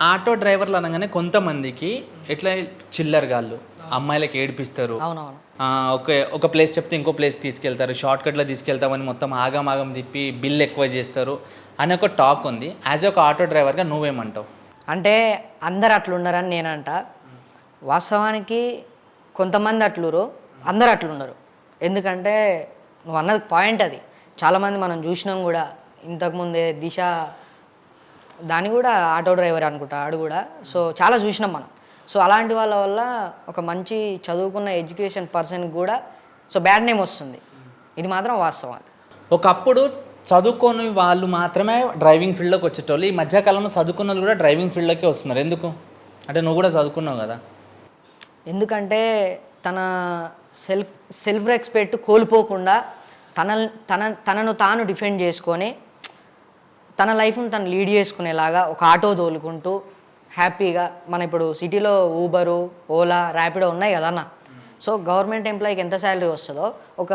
Auto డ్రైవర్లు అనగానే కొంతమందికి ఎట్లా చిల్లర్ గాళ్ళు అమ్మాయిలకి ఏడిపిస్తారు. ఆ, ఒక ఒక ప్లేస్ చెప్తే ఇంకో ప్లేస్ తీసుకెళ్తారు షార్ట్ కట్లో తీసుకెళ్తామని మొత్తం ఆగం ఆగం తిప్పి బిల్ ఎక్కువ చేస్తారు అని ఒక టాక్ ఉంది. యాజ్ ఒక ఆటో డ్రైవర్గా నువ్వేమంటావు? అంటే అందరు అట్లుండరని నేనంట. వాస్తవానికి కొంతమంది అట్లురు అందరు అట్లుండరు. ఎందుకంటే నువ్వు అన్నది పాయింట్ అది. చాలామంది మనం చూసినాం కూడా ఇంతకుముందే దిశ దాని కూడా ఆటో డ్రైవర్ అనుకుంటా ఆడు కూడా. సో చాలా చూసినాం మనం. సో అలాంటి వాళ్ళ వల్ల ఒక మంచి చదువుకున్న ఎడ్యుకేషన్ పర్సన్కి కూడా సో బ్యాడ్ నేమ్ వస్తుంది. ఇది మాత్రం వాస్తవం ఒకప్పుడు చదువుకోని వాళ్ళు మాత్రమే డ్రైవింగ్ ఫీల్డ్లోకి వచ్చేటోళ్ళు. ఈ మధ్యకాలంలో చదువుకున్న వాళ్ళు కూడా డ్రైవింగ్ ఫీల్డ్లోకి వస్తున్నారు. ఎందుకు? అంటే నువ్వు కూడా చదువుకున్నావు కదా. ఎందుకంటే తన సెల్ఫ్ సెల్ఫ్ రెస్పెక్ట్ కోల్పోకుండా తన తన తనను తాను డిఫెండ్ చేసుకొని తన లైఫ్ను తను లీడ్ చేసుకునేలాగా ఒక ఆటో తోలుకుంటూ హ్యాపీగా మన ఇప్పుడు సిటీలో ఊబరు ఓలా ర్యాపిడో ఉన్నాయి కదన్నా సో గవర్నమెంట్ ఎంప్లాయీకి ఎంత శాలరీ వస్తుందో ఒక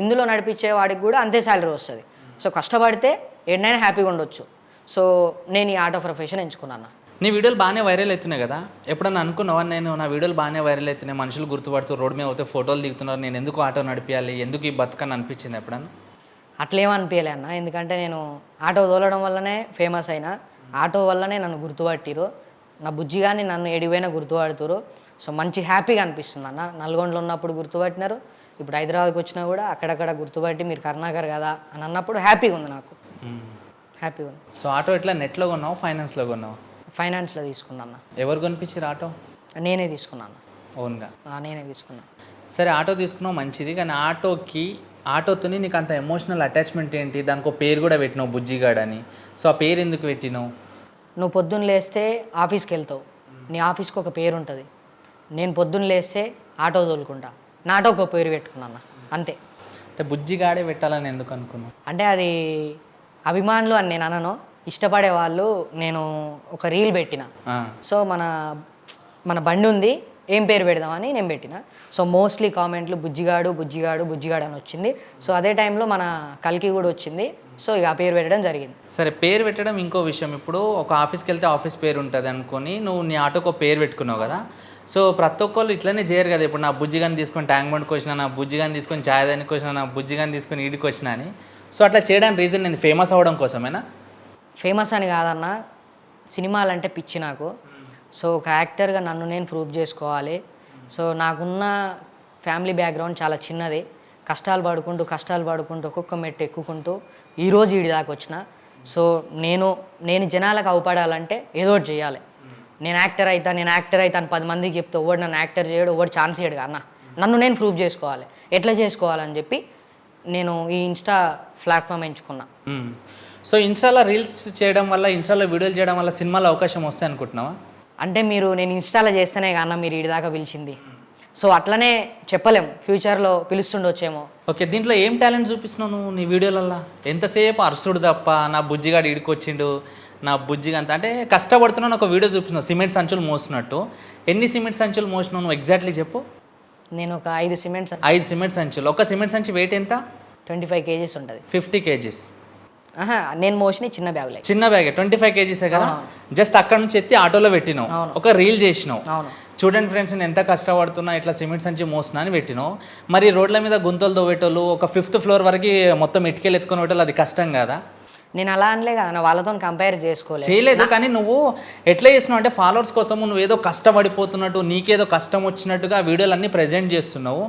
ఇందులో నడిపించే వాడికి కూడా అంతే శాలరీ వస్తుంది. సో కష్టపడితే ఎన్నైనా హ్యాపీగా ఉండొచ్చు. సో నేను ఈ ఆటో ప్రొఫెషన్ ఎంచుకున్నాను నీ వీడియోలు బాగానే వైరల్ అవుతున్నాయి కదా? ఎప్పుడన్నా అనుకున్నావా? నేను నా వీడియోలు బాగానే వైరల్ అవుతున్నాయి. మనుషులు గుర్తుపడుతూ రోడ్ మీద పోతే ఫోటోలు దిగుతున్నారు. నేను ఎందుకు ఆటో నడిపించాలి ఎందుకు ఈ బతుకని అనిపించింది ఎప్పుడన్నా? అట్లేమనిపించలే అన్న. ఎందుకంటే నేను ఆటో తోలడం వల్లనే ఫేమస్ అయినా ఆటో వల్లనే నన్ను గుర్తుపట్టిరు నా బుజ్జి కానీ నన్ను ఎడిపోయినా గుర్తుపడుతురు సో మంచి హ్యాపీగా అనిపిస్తుంది అన్న. నల్గొండలో ఉన్నప్పుడు గుర్తుపట్టినారు. ఇప్పుడు హైదరాబాద్కి వచ్చినా కూడా అక్కడక్కడ గుర్తుపట్టి మీరు కర్ణాకర్ కదా అని అన్నప్పుడు హ్యాపీగా ఉంది నాకు. హ్యాపీగా ఉంది. సో ఆటో ఎట్లా? నెట్లో కొన్నావు? ఫైనాన్స్లో కొన్నావు? ఫైనాన్స్లో తీసుకున్నా అన్న. ఎవరు కొనిపించారు ఆటో? నేనే తీసుకున్నాను ఓన్గా? నేనే తీసుకున్నా. సరే ఆటో తీసుకున్నావు మంచిది. కానీ ఆటోకి ఆటోతోని నీకు అంత ఎమోషనల్ అటాచ్మెంట్ ఏంటి? దానికి ఒక పేరు కూడా పెట్టినావు బుజ్జిగాడ్ అని. సో ఆ పేరు ఎందుకు పెట్టినావు? నువ్వు పొద్దున్న లేస్తే ఆఫీస్కి వెళ్తావు. నీ ఆఫీస్కి ఒక పేరు ఉంటుంది. నేను పొద్దున్న లేస్తే ఆటో తోలుకుంటా. నా ఆటోకి ఒక పేరు పెట్టుకున్నా అంతే. అంటే బుజ్జిగాడే పెట్టాలని ఎందుకు అనుకున్నావు? అంటే అది అభిమానులు అని నేను అనను. ఇష్టపడే వాళ్ళు నేను ఒక రీల్ పెట్టిన. సో మన మన బండి ఉంది. ఏం పేరు పెడదామని నేను పెట్టిన. సో మోస్ట్లీ కామెంట్లు బుజ్జిగాడు బుజ్జిగాడు బుజ్జిగాడు అని వచ్చింది. సో అదే టైంలో మన కల్కి కూడా వచ్చింది. సో ఇక ఆ పేరు పెట్టడం జరిగింది. సరే పేరు పెట్టడం ఇంకో విషయం. ఇప్పుడు ఒక ఆఫీస్కి వెళ్తే ఆఫీస్ పేరు ఉంటుంది అనుకొని నువ్వు నీ ఆటోకి పేరు పెట్టుకున్నావు కదా. సో ప్రతి ఒక్కళ్ళు ఇట్లనే చేయరు కదా. ఇప్పుడు నా బుజ్జిగాని తీసుకొని ట్యాంక్ బండ్కి వచ్చిన నా బుజ్జిగాని తీసుకొని ఛాయ్ దానికి వచ్చిన నా బుజ్జిగాని తీసుకొని ఈడికి వచ్చిన అని. సో అట్లా చేయడానికి రీజన్ నేను ఫేమస్ అవ్వడం కోసమేనా? ఫేమస్ అని కాదన్న సినిమాలంటే పిచ్చి నాకు. సో ఒక యాక్టర్గా నన్ను నేను ప్రూవ్ చేసుకోవాలి. సో నాకున్న ఫ్యామిలీ బ్యాక్గ్రౌండ్ చాలా చిన్నది. కష్టాలు పడుకుంటూ కష్టాలు పడుకుంటూ ఒక్కొక్క మెట్టు ఎక్కుకుంటూ ఈరోజు ఈడి దాకా వచ్చిన. సో నేను నేను జనాలకు అవపడాలంటే ఏదో ఒకటి చేయాలి. నేను యాక్టర్ అవుతా నేను యాక్టర్ అవుతా అని పది మందికి చెప్తే ఒకటి నన్ను యాక్టర్ చేయడు ఒకటి ఛాన్స్ చేయడు అన్న. నన్ను నేను ప్రూవ్ చేసుకోవాలి. ఎట్లా చేసుకోవాలని చెప్పి నేను ఈ ఇన్స్టా ప్లాట్ఫామ్ ఎంచుకున్నా. సో ఇన్స్టాలో రీల్స్ చేయడం వల్ల ఇన్స్టాలో వీడియోలు చేయడం వల్ల సినిమాలో అవకాశం వస్తాయి అనుకుంటున్నావా అంటే మీరు నేను ఇన్స్టాలో చేస్తేనే కన్నా మీరు ఇడి దాకా పిలిచింది. సో అట్లనే చెప్పలేం. ఫ్యూచర్లో పిలుస్తుండొచ్చేమో. ఓకే దీంట్లో ఏం టాలెంట్ చూపిస్తున్నావు నువ్వు నీ వీడియోలల్లో? ఎంతసేపు అరుసుడు తప్ప నా బుజ్జిగాడు ఇడికొచ్చిండు నా బుజ్జిగా అంత అంటే కష్టపడుతున్నాను ఒక వీడియో చూపిస్తున్నావు సిమెంట్ సంచులు మోసినట్టు. ఎన్ని సిమెంట్ సంచులు మోసినావు నువ్వు? ఎగ్జాక్ట్లీ చెప్పు. నేను ఒక ఐదు సిమెంట్స్ ఐదు సిమెంట్ సంచులు. ఒక సిమెంట్ సంచి వెయిట్ ఎంత? ట్వంటీ ఫైవ్ కేజీస్ ఉంటుంది. Fifty kgs. నేను మోసిన చిన్న బ్యాగ్లో. చిన్న బ్యాగ్ ట్వంటీ ఫైవ్ కేజీసే కదా? జస్ట్ అక్కడ నుంచి ఎత్తి ఆటోలో పెట్టినావు. ఒక రీల్ చేసినావు. చూడండి ఫ్రెండ్స్ నేను ఎంత కష్టపడుతున్నా ఇట్లా సిమెంట్ సంచి మోస్తున్నా అని పెట్టినావు. మరి రోడ్ల మీద గుంతలు తవ్వేటోళ్ళు ఒక ఫిఫ్త్ ఫ్లోర్ వరకు మొత్తం ఇటుకలు ఎత్తుకొని పెట్టాలి అది కష్టం కదా? నేను అలా అనలే కదా నా వాళ్ళతో కంపేర్ చేసుకోలేదు చేయలేదు కానీ నువ్వు ఎట్లా చేస్తున్నావు అంటే ఫాలోవర్స్ కోసము నువ్వు ఏదో కష్టపడిపోతున్నట్టు నీకేదో కష్టం వచ్చినట్టుగా ఆ వీడియోలు అన్నీ ప్రజెంట్ చేస్తున్నావు.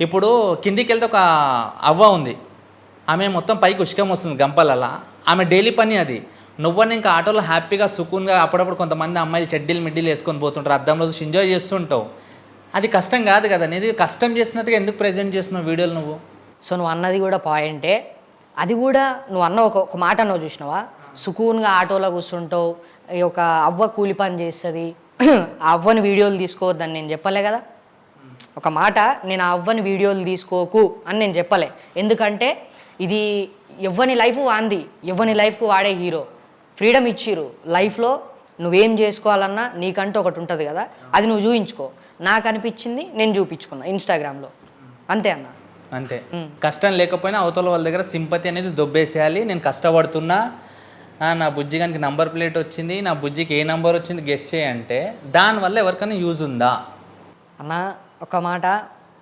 ఇప్పుడు కిందికి వెళ్తే ఒక అవ్వ ఉంది. ఆమె మొత్తం పైకి ఉష్కం వస్తుంది గంపలలా. ఆమె డైలీ పని అది. నువ్వని ఇంకా ఆటోలో హ్యాపీగా సుకూన్గా అప్పుడప్పుడు కొంతమంది అమ్మాయిలు చెడ్డీలు మిడ్డీలు వేసుకొని పోతుంటారు. అద్దంలో చూసి ఎంజాయ్ చేస్తుంటావు. అది కష్టం కాదు కదా. నీది కష్టం చేసినట్టుగా ఎందుకు ప్రజెంట్ చేస్తున్నావు వీడియోలు నువ్వు? సో నువ్వు అన్నది కూడా పాయింటే అది కూడా నువ్వు అన్న ఒక ఒక మాట అన్నావు చూసినావా? సుకూన్గా ఆటోలో కూర్చుంటావు ఈ ఒక అవ్వ కూలి పని చేస్తుంది. ఆ అవ్వని వీడియోలు తీసుకోవద్దని నేను చెప్పలే కదా. ఒక మాట నేను ఆ అవ్వని వీడియోలు తీసుకోకు అని నేను చెప్పలే. ఎందుకంటే ఇది ఎవ్వని లైఫ్ వాంది ఎవ్వని లైఫ్కు వాడే హీరో. ఫ్రీడమ్ ఇచ్చిర్రు. లైఫ్లో నువ్వేం చేసుకోవాలన్నా నీకంటూ ఒకటి ఉంటుంది కదా అది నువ్వు చూపించుకో నాకు అనిపించింది నేను చూపించుకున్నా ఇన్స్టాగ్రామ్లో. అంతే అన్న. అంతే. కష్టం లేకపోయినా అవతల వాళ్ళ దగ్గర సింపతి అనేది దొబ్బేసేయాలి. నేను కష్టపడుతున్నా. "ఆ, నా బుజ్జిగానికి నంబర్ ప్లేట్ వచ్చింది. నా బుజ్జికి ఏ నంబర్ వచ్చింది గెస్ చేయంటే దానివల్ల ఎవరికైనా యూజ్ ఉందా? అన్న ఒక మాట.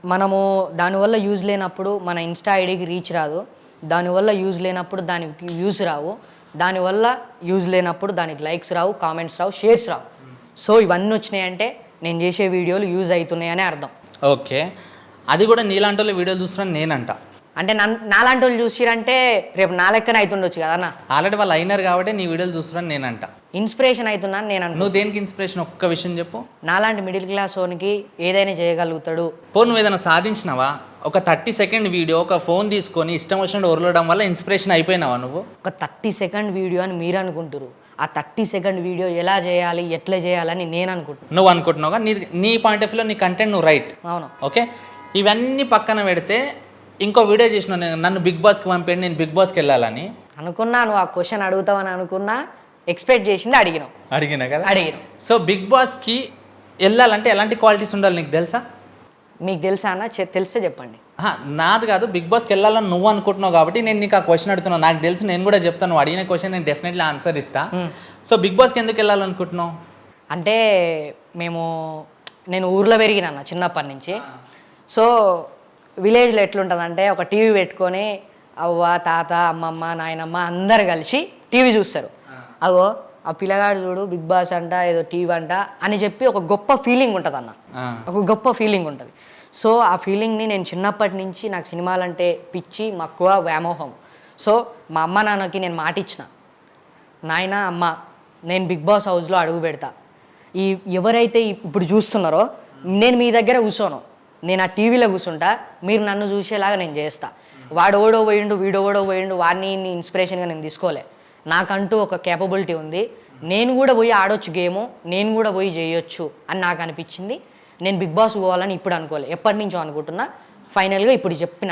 మనము దానివల్ల యూజ్ లేనప్పుడు మన ఇన్స్టా ఐడికి రీచ్ రాదు. దానివల్ల యూజ్ లేనప్పుడు దానికి వ్యూస్ రావు. దానివల్ల యూజ్ లేనప్పుడు దానికి లైక్స్ రావు కామెంట్స్ రావు షేర్స్ రావు. సో ఇవన్నీ వచ్చినాయంటే నేను చేసే వీడియోలు యూజ్ అవుతున్నాయని అర్థం. ఓకే. అది కూడా నీలాంటి వీడియోలు చూస్తున్నాను నేనంట. అంటే నన్ నాలాంటి వాళ్ళు చూసిరంటే రేపు నా లెక్కన అవుతుండొచ్చు కదన్న ఆల్రెడీ వాళ్ళు అయినారు కాబట్టి నీ వీడియోలు చూస్తున్నాను నేనంట. ఇన్స్పిరేషన్ అవుతున్నాను నేను అంటున్నా నువ్వు దేనికి ఇన్స్పిరేషన్? ఒక్క విషయం చెప్పు. నాలాంటి మిడిల్ క్లాస్ ఓనికి ఏదైనా చేయగలుగుతాడు. పో నువ్వు ఏదైనా సాధించినావా? ఒక థర్టీ సెకండ్ వీడియో ఒక ఫోన్ తీసుకొని ఇష్టం వచ్చినట్టు ఒరలడం వల్ల ఇన్స్పిరేషన్ అయిపోయినావా నువ్వు? ఒక థర్టీ సెకండ్ వీడియో అని మీరు అనుకుంటారు ఆ థర్టీ సెకండ్ వీడియో ఎలా చేయాలి ఎట్లా చేయాలని నేను అనుకుంటున్నాను నువ్వు అనుకుంటున్నావుగా? నీ నీ పాయింట్ ఆఫ్ వ్యూలో నీ కంటెంట్ నువ్వు రైట్ అవును. ఓకే? ఇవన్నీ పక్కన పెడితే ఇంకో వీడియో చేసిన నేను నన్ను బిగ్ బాస్కి పంపండి నేను బిగ్ బాస్కి వెళ్ళాలని. అనుకున్నా నువ్వు ఆ క్వశ్చన్ అడుగుతావని అనుకున్నా ఎక్స్పెక్ట్ చేసింది అడిగినావు. అడిగినా కదా? అడిగినావు. సో బిగ్ బాస్కి వెళ్ళాలంటే ఎలాంటి క్వాలిటీస్ ఉండాలి నీకు తెలుసా? మీకు తెలుసా అన్న? చె- తెలిస్తే చెప్పండి. ఆహా, నాది కాదు బిగ్ బాస్కి వెళ్ళాలని నువ్వు అనుకుంటున్నావు కాబట్టి నేను నీకు ఆ క్వశ్చన్ అడుగుతున్నావు నాకు తెలుసు నేను కూడా చెప్తాను నువ్వు అడిగిన క్వశ్చన్ నేను డెఫినెట్లీ ఆన్సర్ ఇస్తా. సో బిగ్ బాస్కి ఎందుకు వెళ్ళాలనుకుంటున్నావు? అంటే మేము నేను ఊర్లో పెరిగిన అన్న చిన్నప్పటి నుంచి. సో విలేజ్లో ఎట్లుంటుందంటే ఒక టీవీ పెట్టుకొని అవ్వ తాత అమ్మమ్మ నాయనమ్మ అందరు కలిసి టీవీ చూస్తారు. అగో ఆ పిల్లగాడు చూడు బిగ్ బాస్ అంట ఏదో టీవీ అంట అని చెప్పి ఒక గొప్ప ఫీలింగ్ ఉంటుంది అన్న ఒక గొప్ప ఫీలింగ్ ఉంటుంది. సో ఆ ఫీలింగ్ని నేను చిన్నప్పటి నుంచి నాకు సినిమాలంటే పిచ్చి మక్కువ వ్యామోహం. సో మా అమ్మ నాన్నకి నేను మాట ఇచ్చిన నాయన అమ్మ నేను బిగ్ బాస్ హౌస్లో అడుగు పెడతా. ఈ ఎవరైతే ఇప్పుడు చూస్తున్నారో నేను మీ దగ్గర కూర్చోను నేను ఆ టీవీలో కూర్చుంటా మీరు నన్ను చూసేలాగా నేను చేస్తా. వాడు ఓడో పోయిండు వీడు ఓడో పోయిండు వాడిని ఇన్ని ఇన్స్పిరేషన్గా నేను తీసుకోలే. నాకంటూ ఒక కేపబిలిటీ ఉంది. నేను కూడా పోయి ఆడొచ్చు గేము నేను కూడా పోయి చేయొచ్చు అని నాకు అనిపించింది. నేను బిగ్ బాస్ పోవాలని ఇప్పుడు అనుకోలే. ఎప్పటి నుంచో అనుకుంటున్నా ఫైనల్గా ఇప్పుడు చెప్పిన.